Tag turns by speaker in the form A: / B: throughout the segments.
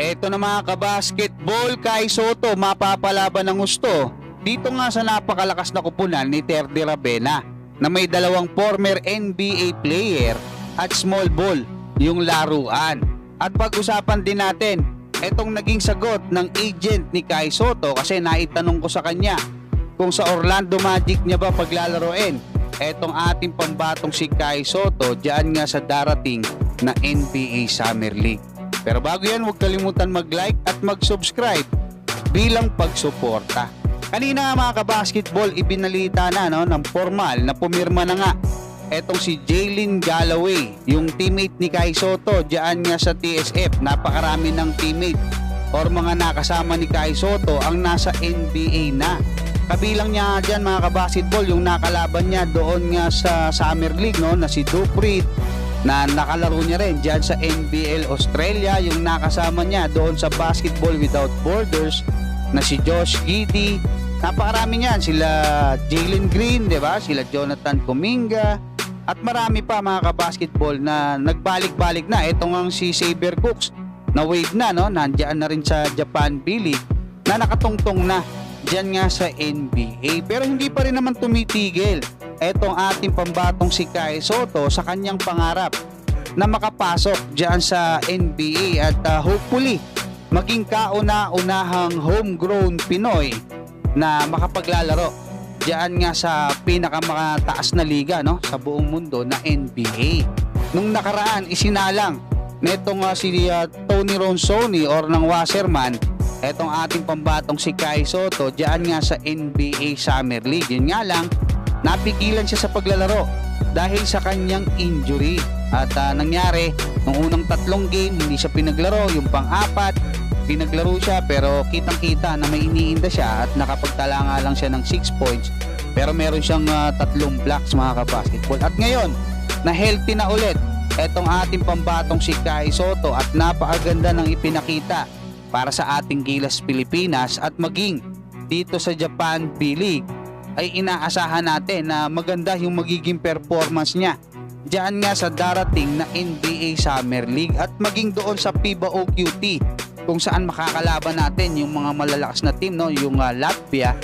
A: Eto na mga kabasketball, Kai Soto mapapalaban ng gusto. Dito nga sa napakalakas na kupunan ni Terdy Rabena na may dalawang former NBA player at small ball yung laruan. At pag-usapan din natin etong naging sagot ng agent ni Kai Soto kasi naitanong ko sa kanya kung sa Orlando Magic niya ba paglalaroin etong ating pambatong si Kai Soto dyan nga sa darating na NBA Summer League. Pero bago yan, huwag kalimutan mag-like at mag-subscribe bilang pagsuporta. Kanina nga mga kabasketball, ibinalita na no, ng formal na pumirma na nga etong si Jalen Galloway, yung teammate ni Kai Soto, diyan nga sa TSF. Napakarami ng teammate or mga nakasama ni Kai Soto ang nasa NBA na. Kabilang niya diyan mga kabasketball yung nakalaban niya doon nga sa Summer League no na si Duprit na nakalaro niya rin diyan sa NBL Australia. Yung nakasama niya doon sa Basketball Without Borders na si Josh Giddy napakarami niyan. Sila Jalen Green di ba? Sila Jonathan Kuminga. At marami pa mga kabasketball na nagbalik-balik na. Ito nga si Saber Cooks. Na wave na no? Nandiyan na rin sa Japan B-League na nakatungtong na dyan nga sa NBA. Pero hindi pa rin naman tumitigil etong ating pambatong si Kai Soto sa kanyang pangarap na makapasok dyan sa NBA at uh, hopefully maging kauna-unahang homegrown Pinoy na makapaglalaro dyan nga sa pinakamataas na liga no sa buong mundo na NBA. Nung nakaraan isinalang netong uh, si uh, Tony Ronsoni or ng Wasserman etong ating pambatong si Kai Soto diyan nga sa NBA Summer League. Yun nga lang, napigilan siya sa paglalaro dahil sa kanyang injury. At uh, nangyari, nung unang tatlong game, hindi siya pinaglaro. Yung pang-apat, pinaglaro siya pero kitang-kita na may iniinda siya at nakapagtala nga lang siya ng 6 points. Pero meron siyang uh, tatlong blocks mga kabasketball. At ngayon, na healthy na ulit etong ating pambatong si Kai Soto at napakaganda ng ipinakita para sa ating Gilas Pilipinas at maging dito sa Japan B-League ay inaasahan natin na maganda yung magiging performance niya Diyan nga sa darating na NBA Summer League at maging doon sa FIBA OQT kung saan makakalaban natin yung mga malalakas na team no yung uh, Latvia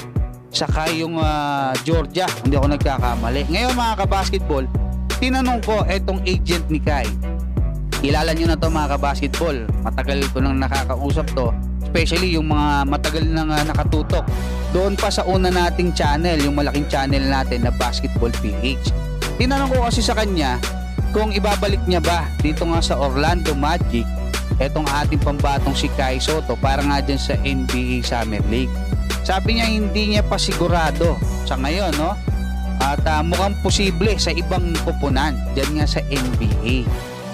A: saka yung uh, Georgia hindi ako nagkakamali ngayon mga kabasketball tinanong ko etong agent ni Kai Kilala nyo na to mga kabasketball. Matagal ko nang nakakausap to. Especially yung mga matagal nang uh, nakatutok. Doon pa sa una nating channel, yung malaking channel natin na Basketball PH. Tinanong ko kasi sa kanya kung ibabalik niya ba dito nga sa Orlando Magic etong ating pambatong si Kai Soto para nga dyan sa NBA Summer League. Sabi niya hindi niya pa sigurado sa ngayon, no? At uh, mukhang posible sa ibang kupunan dyan nga sa NBA.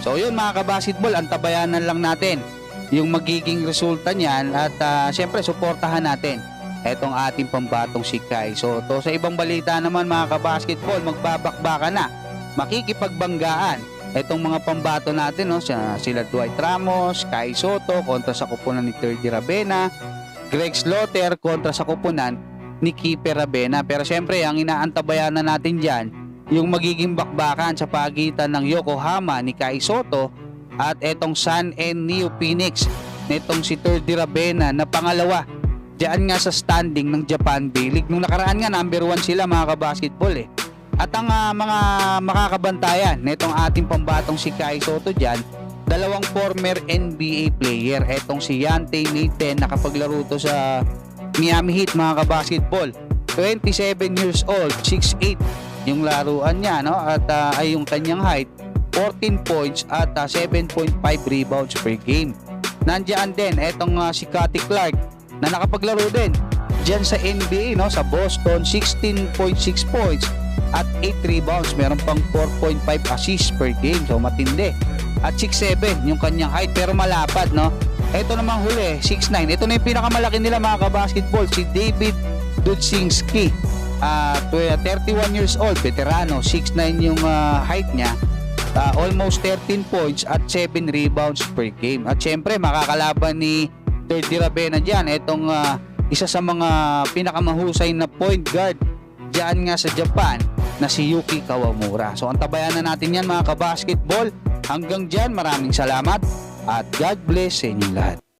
A: So yun mga kabasketball, antabayanan lang natin yung magiging resulta niyan at uh, syempre suportahan natin etong ating pambatong si Kai Soto. Sa ibang balita naman mga kabasketball, magbabakbaka na, makikipagbanggaan etong mga pambato natin, no? sila, sila Dwight Ramos, Kai Soto kontra sa kupunan ni Terdy Rabena, Greg Slaughter kontra sa kupunan ni Keeper Rabena. Pero syempre, ang inaantabayanan natin dyan, yung magiging bakbakan sa pagitan ng Yokohama ni Kai Soto at etong Sun and Neo Phoenix nitong si Terdy Rabena na pangalawa diyan nga sa standing ng Japan B-League. Nung nakaraan nga number 1 sila mga kabasketball eh. At ang uh, mga makakabantayan nitong ating pambatong si Kai Soto diyan, dalawang former NBA player. Etong si Yante Nathan nakapaglaro to sa Miami Heat mga kabasketball. 27 years old, 6'8 yung laruan niya no at uh, ay yung kanyang height 14 points at uh, 7.5 rebounds per game. Nandiyan din etong uh, si Cutty Clark na nakapaglaro din diyan sa NBA no? Sa Boston 16.6 points at 8 rebounds. Meron pang 4.5 assists per game so matindi. At 6'7 yung kanyang height pero malapad no? Ito namang huli 6'9 ito na yung pinakamalaki nila mga kabasketball si David Dudzinski. Uh, 31 years old, veterano, 6'9 yung uh, height niya, uh, almost 13 points at 7 rebounds per game. At syempre, makakalaban ni Terdy Rabena dyan, itong uh, isa sa mga pinakamahusay na point guard dyan nga sa Japan na si Yuki Kawamura. So, antabayan na natin yan mga kabasketball. Hanggang dyan, maraming salamat at God bless sa inyong lahat.